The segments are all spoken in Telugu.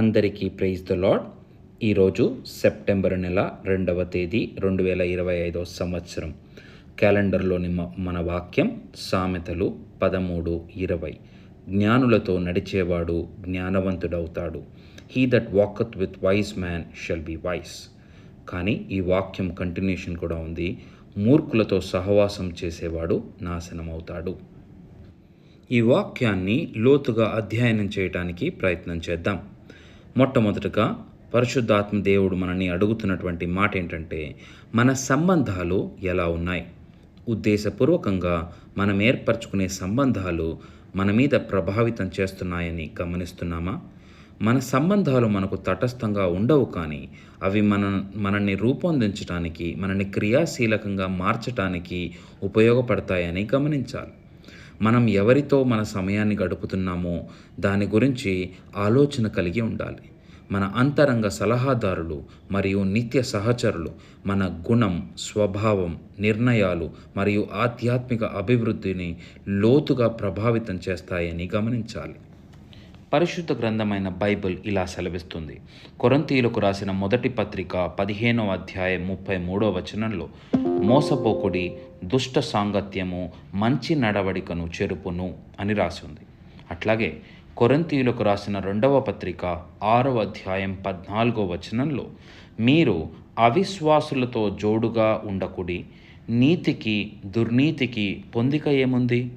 అందరికీ ప్రైజ్ ద లాడ్ ఈరోజు సెప్టెంబర్ నెల రెండవ తేదీ రెండు వేల ఇరవై ఐదో సంవత్సరం. క్యాలెండర్లోని మన వాక్యం సామెతలు పదమూడు ఇరవై. జ్ఞానులతో నడిచేవాడు జ్ఞానవంతుడవుతాడు. He that walketh with wise man shall be wise కానీ ఈ వాక్యం కంటిన్యూషన్ కూడా ఉంది. మూర్ఖులతో సహవాసం చేసేవాడు నాశనమవుతాడు. ఈ వాక్యాన్ని లోతుగా అధ్యయనం చేయడానికి ప్రయత్నం చేద్దాం. మొట్టమొదటగా పరిశుద్ధాత్మ దేవుడు మనల్ని అడుగుతున్నటువంటి మాట ఏంటంటే మన సంబంధాలు ఎలా ఉన్నాయి? ఉద్దేశపూర్వకంగా మనం ఏర్పరచుకునే సంబంధాలు మన మీద ప్రభావితం చేస్తున్నాయని గమనిస్తున్నామా? మన సంబంధాలు మనకు తటస్థంగా ఉండవు కానీ అవి మన మనల్ని రూపొందించడానికి మనల్ని క్రియాశీలకంగా మార్చడానికి ఉపయోగపడతాయని గమనించాలి. మనం ఎవరితో మన సమయాన్ని గడుపుతున్నామో దాని గురించి ఆలోచన కలిగి ఉండాలి. మన అంతరంగ సలహాదారులు మరియు నిత్య సహచరులు మన గుణం స్వభావం నిర్ణయాలు మరియు ఆధ్యాత్మిక అభివృద్ధిని లోతుగా ప్రభావితం చేస్తాయని గమనించాలి. పరిశుద్ధ గ్రంథమైన బైబిల్ ఇలా సెలవిస్తుంది. కొరంతీయులకు రాసిన మొదటి పత్రిక పదిహేనవ అధ్యాయం ముప్పై మూడో వచనంలో మోసపోకుడి దుష్ట సాంగత్యము మంచి నడవడికను చెరుపును అని రాసి ఉంది అట్లాగే కొరంతీయులకు రాసిన రెండవ పత్రిక ఆరవ అధ్యాయం పద్నాలుగో వచనంలో మీరు అవిశ్వాసులతో జోడుగా ఉండకుడి నీతికి దుర్నీతికి పొందిక ఏముంది?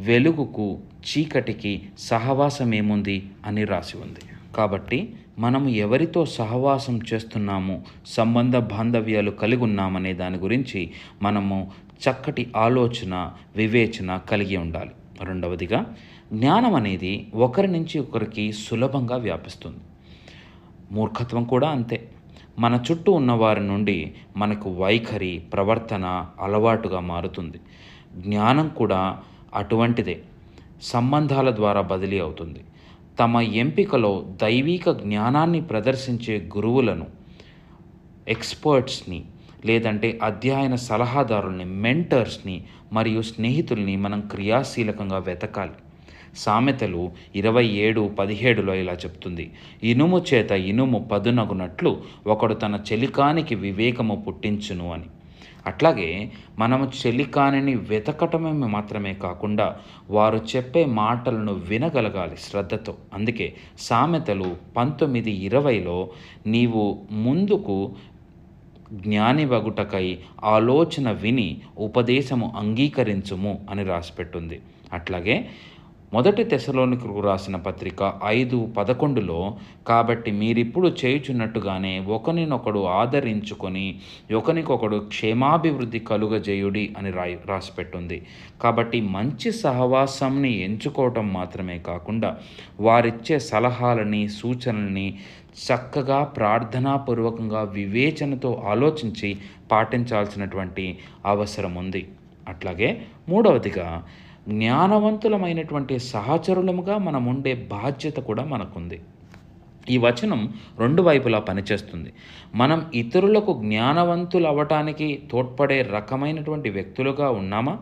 వెలుగుకు చీకటికి సహవాసం ఏముంది అని రాసి ఉంది. కాబట్టి మనం ఎవరితో సహవాసం చేస్తున్నాము సంబంధ బాంధవ్యాలు కలిగి ఉన్నామనే దాని గురించి మనము చక్కటి ఆలోచన వివేచన కలిగి ఉండాలి. రెండవదిగా జ్ఞానం అనేది ఒకరి నుంచి ఒకరికి సులభంగా వ్యాపిస్తుంది. మూర్ఖత్వం కూడా అంతే. మన చుట్టూ ఉన్నవారి నుండి మనకు వైఖరి ప్రవర్తన అలవాటుగా మారుతుంది. జ్ఞానం కూడా అటువంటిదే. సంబంధాల ద్వారా బదిలీ అవుతుంది. తమ ఎంపికలో దైవిక జ్ఞానాన్ని ప్రదర్శించే గురువులను ఎక్స్పర్ట్స్ని లేదంటే అధ్యయన సలహాదారుల్ని మెంటర్స్ని మరియు స్నేహితుల్ని మనం క్రియాశీలకంగా వెతకాలి. సామెతలు ఇరవై ఏడు పదిహేడులో ఇలా చెప్తుంది. ఇనుము చేత ఇనుము పదునగునట్లు ఒకడు తన చెలికానికి వివేకము పుట్టించును అని. అట్లాగే మనము చెలికానిని వెతకటమే మాత్రమే కాకుండా వారు చెప్పే మాటలను వినగలగాలి శ్రద్ధతో. అందుకే సామెతలు పంతొమ్మిది ఇరవైలో నీవు ముందుకు జ్ఞాని వగుటకై ఆలోచన విని ఉపదేశము అంగీకరించుము అని రాసిపెట్టుంది. అట్లాగే మొదటి తెశలోనికు రాసిన పత్రిక ఐదు పదకొండులో కాబట్టి మీరిప్పుడు చేయుచున్నట్టుగానే ఒకరినొకడు ఆదరించుకొని ఒకరికొకడు క్షేమాభివృద్ధి కలుగజేయుడి అని రాయి రాసిపెట్టుంది. కాబట్టి మంచి సహవాసంని ఎంచుకోవటం మాత్రమే కాకుండా వారిచ్చే సలహాలని సూచనల్ని చక్కగా ప్రార్థనాపూర్వకంగా వివేచనతో ఆలోచించి పాటించాల్సినటువంటి అవసరం ఉంది అట్లాగే మూడవదిగా జ్ఞానవంతులమైనటువంటి సహచరులముగా మనం ఉండే బాధ్యత కూడా మనకుంది. ఈ వచనం రెండు వైపులా పనిచేస్తుంది. మనం ఇతరులకు జ్ఞానవంతులు అవ్వటానికి తోడ్పడే రకమైనటువంటి వ్యక్తులుగా ఉన్నామా?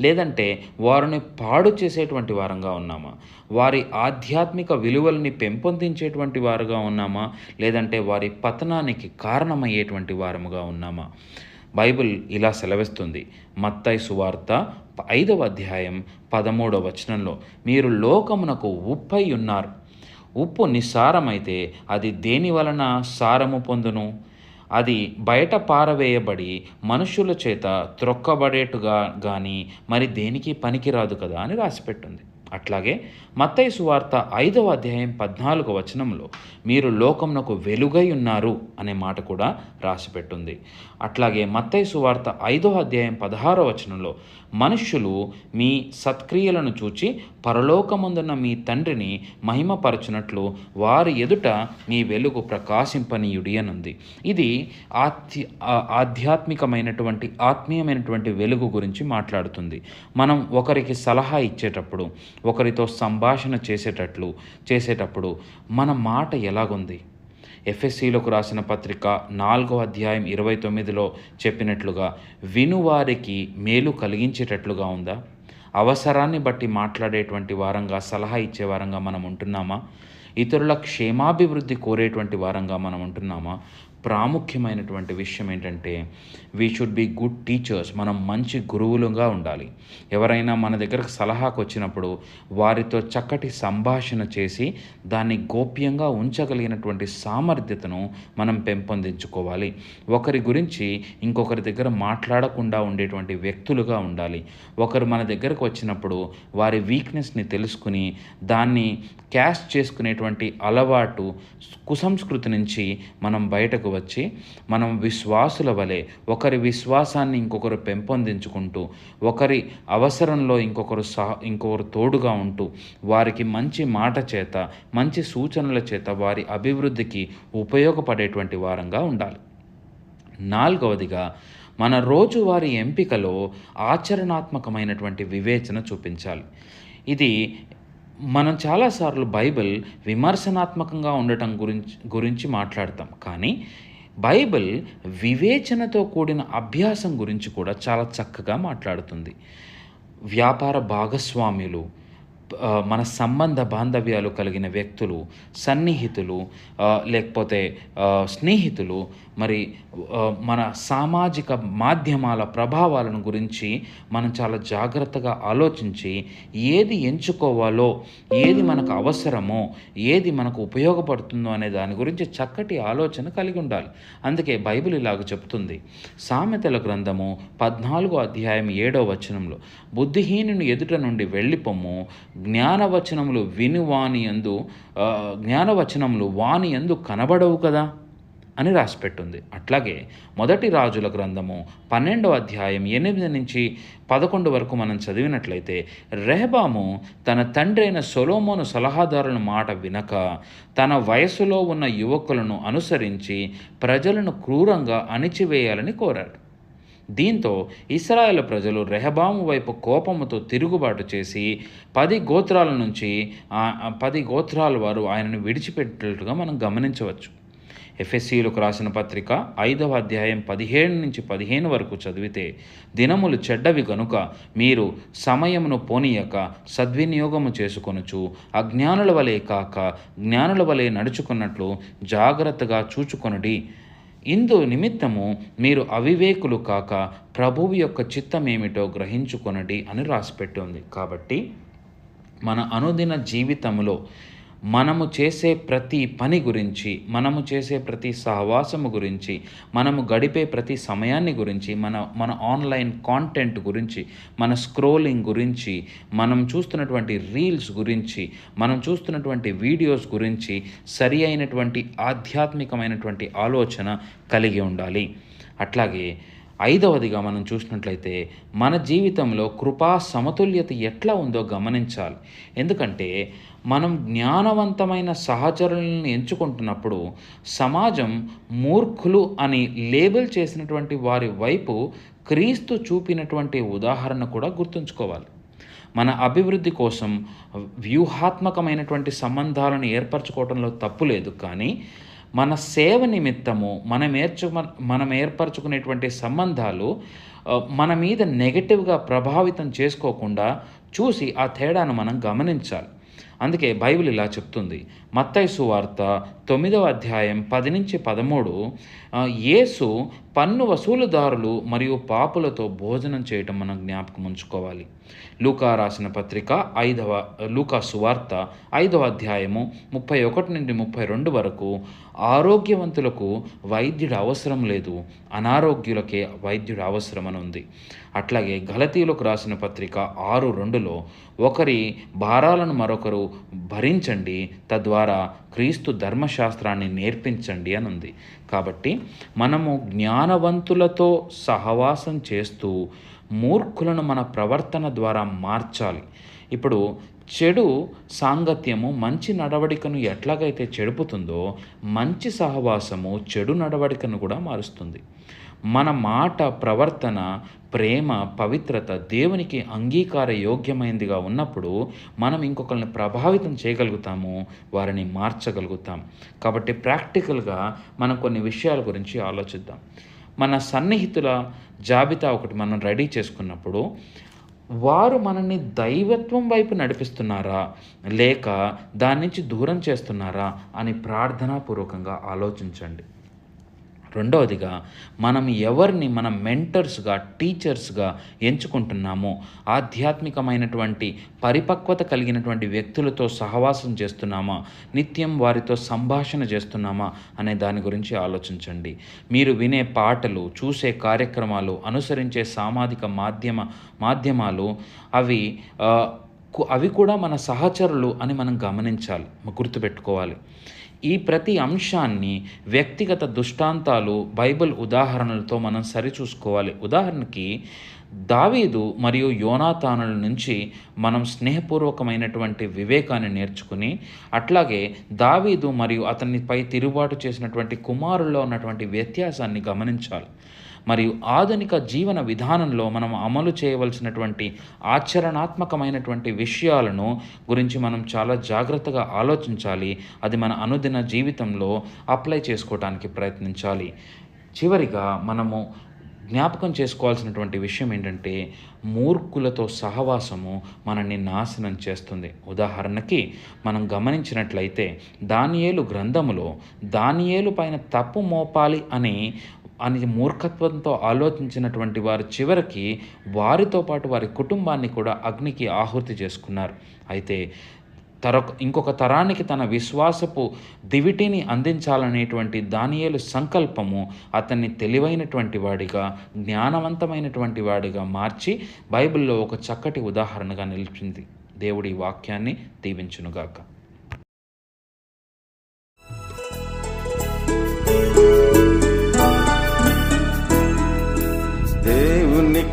లేదంటే వారిని పాడు చేసేటువంటి వారంగా ఉన్నామా? వారి ఆధ్యాత్మిక విలువల్ని పెంపొందించేటువంటి వారుగా ఉన్నామా? లేదంటే వారి పతనానికి కారణమయ్యేటువంటి వారముగా ఉన్నామా? బైబిల్ ఇలా సెలవిస్తుంది. మత్తయి సువార్త ఐదవ అధ్యాయం పదమూడవ వచనంలో మీరు లోకమునకు ఉప్పై ఉన్నారు. ఉప్పు నిస్సారమైతే అది దేని వలన సారము పొందును? అది బయట పారవేయబడి మనుషుల చేత త్రొక్కబడేట్టుగా కానీ మరి దేనికి పనికిరాదు కదా అని రాసిపెట్టుంది. అట్లాగే మత్తయి సువార్త ఐదవ అధ్యాయం పద్నాలుగో వచనంలో మీరు లోకమునకు వెలుగై ఉన్నారు అనే మాట కూడా రాసిపెట్టుంది. అట్లాగే మత్తయి సువార్త ఐదవ అధ్యాయం పదహారో వచనంలో మనుష్యులు మీ సత్క్రియలను చూచి పరలోకమందున్న మీ తండ్రిని మహిమపరచునట్లు వారి ఎదుట మీ వెలుగు ప్రకాశింపనీయుడి అనుంది ఇది ఆధ్య ఆధ్యాత్మికమైనటువంటి ఆత్మీయమైనటువంటి వెలుగు గురించి మాట్లాడుతుంది. మనం ఒకరికి సలహా ఇచ్చేటప్పుడు ఒకరితో సంభాషణ చేసేటట్లు చేసేటప్పుడు మన మాట ఎలాగుంది? ఎఫ్ఎస్సిలకు రాసిన పత్రిక నాలుగో అధ్యాయం ఇరవై తొమ్మిదిలో చెప్పినట్లుగా వినువారికి మేలు కలిగించేటట్లుగా ఉందా? అవసరాన్ని బట్టి మాట్లాడేటువంటి వారంగా సలహా ఇచ్చే వారంగా మనం ఉంటున్నామా? ఇతరుల క్షేమాభివృద్ధి కోరేటువంటి వారంగా మనం ఉంటున్నామా? ప్రాముఖ్యమైనటువంటి విషయం ఏంటంటే we should be good teachers మనం మంచి గురువులుగా ఉండాలి. ఎవరైనా మన దగ్గరకు సలహాకు వచ్చినప్పుడు వారితో చక్కటి సంభాషణ చేసి దాన్ని గోప్యంగా ఉంచగలిగినటువంటి సామర్థ్యతను మనం పెంపొందించుకోవాలి. ఒకరి గురించి ఇంకొకరి దగ్గర మాట్లాడకుండా ఉండేటువంటి వ్యక్తులుగా ఉండాలి. ఒకరు మన దగ్గరకు వచ్చినప్పుడు వారి వీక్నెస్ని తెలుసుకుని దాన్ని క్యాష్ చేసుకునేటువంటి అలవాటు కుసంస్కృతి నుంచి మనం బయటకు వచ్చి మనం విశ్వాసుల వలె ఒకరి విశ్వాసాన్ని ఇంకొకరు పెంపొందించుకుంటూ ఒకరి అవసరంలో ఇంకొకరు సహ ఇంకొకరు తోడుగా ఉంటూ వారికి మంచి మాట చేత మంచి సూచనల చేత వారి అభివృద్ధికి ఉపయోగపడేటువంటి వారంగా ఉండాలి. నాలుగవదిగా మన రోజువారీ ఎంపికలో ఆచరణాత్మకమైనటువంటి వివేచన చూపించాలి. ఇది మనం చాలాసార్లు బైబిల్ విమర్శనాత్మకంగా ఉండటం గురించి గురించి మాట్లాడతాం. కానీ బైబిల్ వివేచనతో కూడిన అభ్యాసం గురించి కూడా చాలా చక్కగా మాట్లాడుతుంది. వ్యాపార భాగస్వామ్యులు మన సంబంధ బాంధవ్యాలు కలిగిన వ్యక్తులు సన్నిహితులు లేకపోతే స్నేహితులు మరి మన సామాజిక మాధ్యమాల ప్రభావాలను గురించి మనం చాలా జాగ్రత్తగా ఆలోచించి ఏది ఎంచుకోవాలో ఏది మనకు అవసరమో ఏది మనకు ఉపయోగపడుతుందో అనే దాని గురించి చక్కటి ఆలోచన కలిగి ఉండాలి. అందుకే బైబిల్ ఇలాగ చెప్తుంది. సామెతల గ్రంథము పద్నాలుగో అధ్యాయం ఏడో వచనంలో బుద్ధిహీనుని ఎదుట నుండి వెళ్ళిపోము జ్ఞానవచనములు విను వాని యందు జ్ఞానవచనములు వాని యందు కనబడవు కదా అని రాసిపెట్టుంది. అట్లాగే మొదటి రాజుల గ్రంథము పన్నెండవ అధ్యాయం ఎనిమిది నుంచి పదకొండు వరకు మనం చదివినట్లయితే రెహబాము తన తండ్రి అయిన సొలోమోను సలహాదారుల మాట వినక తన వయసులో ఉన్న యువకులను అనుసరించి ప్రజలను క్రూరంగా అణిచివేయాలని కోరాడు. దీంతో ఇస్రాయేల్ ప్రజలు రెహబాము వైపు కోపముతో తిరుగుబాటు చేసి పది గోత్రాల నుంచి పది గోత్రాల వారు ఆయనను విడిచిపెట్టినట్లుగా మనం గమనించవచ్చు. ఎఫ్ఎస్సీలకు రాసిన పత్రిక ఐదవ అధ్యాయం పదిహేను నుంచి పదిహేను వరకు చదివితే దినములు చెడ్డవి గనుక మీరు సమయమును పోనీయక సద్వినియోగము చేసుకొనుచు అజ్ఞానుల వలె కాక జ్ఞానుల వలె నడుచుకున్నట్లు జాగ్రత్తగా చూచుకొనుడి. ఇందు నిమిత్తము మీరు అవివేకులు కాక ప్రభువు యొక్క చిత్తమేమిటో గ్రహించుకొనడి అని రాసిపెట్టి ఉంది కాబట్టి మన అనుదిన జీవితంలో మనము చేసే ప్రతి పని గురించి మనము చేసే ప్రతి సహవాసము గురించి మనము గడిపే ప్రతి సమయాన్ని గురించి మన మన ఆన్లైన్ కాంటెంట్ గురించి మన స్క్రోలింగ్ గురించి మనం చూస్తున్నటువంటి రీల్స్ గురించి మనం చూస్తున్నటువంటి వీడియోస్ గురించి సరి అయినటువంటి ఆధ్యాత్మికమైనటువంటి ఆలోచన కలిగి ఉండాలి. అట్లాగే ఐదవదిగా మనం చూసినట్లయితే మన జీవితంలో కృపా సమతుల్యత ఎట్లా ఉందో గమనించాలి. ఎందుకంటే మనం జ్ఞానవంతమైన సహచరులను ఎంచుకుంటున్నప్పుడు సమాజం మూర్ఖులు అని లేబుల్ చేసినటువంటి వారి వైపు క్రీస్తు చూపినటువంటి ఉదాహరణ కూడా గుర్తుంచుకోవాలి. మన అభివృద్ధి కోసం వ్యూహాత్మకమైనటువంటి సంబంధాలను ఏర్పరచుకోవడంలో తప్పు లేదు కానీ మన సేవ నిమిత్తము మనం ఏర్చు మనం ఏర్పరచుకునేటువంటి సంబంధాలు మన మీద నెగటివ్గా ప్రభావితం చేసుకోకుండా చూసి ఆ తేడాను మనం గమనించాలి. అందుకే బైబిల్ ఇలా చెప్తుంది. మత్తయి సువార్త తొమ్మిదవ అధ్యాయం పది నుంచి పదమూడు యేసు పన్ను వసూలుదారులు మరియు పాపులతో భోజనం చేయటం మనం జ్ఞాపకం ఉంచుకోవాలి. లూకా రాసిన పత్రిక ఐదవ లూకా సువార్త ఐదవ అధ్యాయము ముప్పై ఒకటి నుండి ముప్పై రెండు వరకు ఆరోగ్యవంతులకు వైద్యుడు అవసరం లేదు అనారోగ్యులకే వైద్యుడు అవసరమని ఉంది. అట్లాగే గలతీలకు రాసిన పత్రిక ఆరు రెండులో ఒకరి భారాలను మరొకరు భరించండి తద్వారా క్రీస్తు ధర్మశాస్త్రాన్ని నేర్పించండి అని ఉంది. కాబట్టి మనము జ్ఞానవంతులతో సహవాసం చేస్తూ మూర్ఖులను మన ప్రవర్తన ద్వారా మార్చాలి. ఇప్పుడు చెడు సాంగత్యము మంచి నడవడికను ఎట్లాగైతే చెడుపుతుందో మంచి సహవాసము చెడు నడవడికను కూడా మారుస్తుంది. మన మాట ప్రవర్తన ప్రేమ పవిత్రత దేవునికి అంగీకార యోగ్యమైనదిగా ఉన్నప్పుడు మనం ఇంకొకరిని ప్రభావితం చేయగలుగుతాము వారిని మార్చగలుగుతాం. కాబట్టి ప్రాక్టికల్గా మనం కొన్ని విషయాల గురించి ఆలోచిద్దాం. మన సన్నిహితుల జాబితా ఒకటి మనం రెడీ చేసుకున్నప్పుడు వారు మనల్ని దైవత్వం వైపు నడిపిస్తున్నారా? లేక దాని నుంచి దూరం చేస్తున్నారా? అని ప్రార్థనాపూర్వకంగా ఆలోచించండి. రెండవదిగా మనం ఎవరిని మన మెంటర్స్గా టీచర్స్గా ఎంచుకుంటున్నామో ఆధ్యాత్మికమైనటువంటి పరిపక్వత కలిగినటువంటి వ్యక్తులతో సహవాసం చేస్తున్నామా నిత్యం వారితో సంభాషణ చేస్తున్నామా అనే దాని గురించి ఆలోచించండి. మీరు వినే పాటలు చూసే కార్యక్రమాలు అనుసరించే సామాజిక మాధ్యమ మాధ్యమాలు అవి కు- అవి కూడా మన సహచరులు అని మనం గమనించాలి గుర్తుపెట్టుకోవాలి. ఈ ప్రతి అంశాన్ని వ్యక్తిగత దృష్టాంతాలు బైబిల్ ఉదాహరణలతో మనం సరిచూసుకోవాలి. ఉదాహరణకి దావీదు మరియు యోనాతానుల నుంచి మనం స్నేహపూర్వకమైనటువంటి వివేకాన్ని నేర్చుకుని అట్లాగే దావీదు మరియు అతనిపై తిరుగుబాటు చేసినటువంటి కుమారుల్లో ఉన్నటువంటి వ్యత్యాసాన్ని గమనించాలి. మరియు ఆధునిక జీవన విధానంలో మనం అమలు చేయవలసినటువంటి ఆచరణాత్మకమైనటువంటి విషయాలను గురించి మనం చాలా జాగ్రత్తగా ఆలోచించాలి. అది మన అనుదిన జీవితంలో అప్లై చేసుకోవడానికి ప్రయత్నించాలి. చివరిగా మనము జ్ఞాపకం చేసుకోవాల్సినటువంటి విషయం ఏంటంటే మూర్ఖులతో సహవాసము మనల్ని నాశనం చేస్తుంది. ఉదాహరణకి మనం గమనించినట్లయితే దానియేలు గ్రంథములో దానియేలు పైన తప్పు మోపాలి అని అని మూర్ఖత్వంతో ఆలోచించినటువంటి వారు చివరికి వారితో పాటు వారి కుటుంబాన్ని కూడా అగ్నికి ఆహుతి చేసుకున్నారు. అయితే తర ఇంకొక తరానికి తన విశ్వాసపు దివిటిని అందించాలనేటువంటి దానియేలు సంకల్పము అతన్ని తెలివైనటువంటి వాడిగా జ్ఞానవంతమైనటువంటి వాడిగా మార్చి బైబిల్లో ఒక చక్కటి ఉదాహరణగా నిలిచింది. దేవుడి వాక్యాన్ని దీవించునుగాక.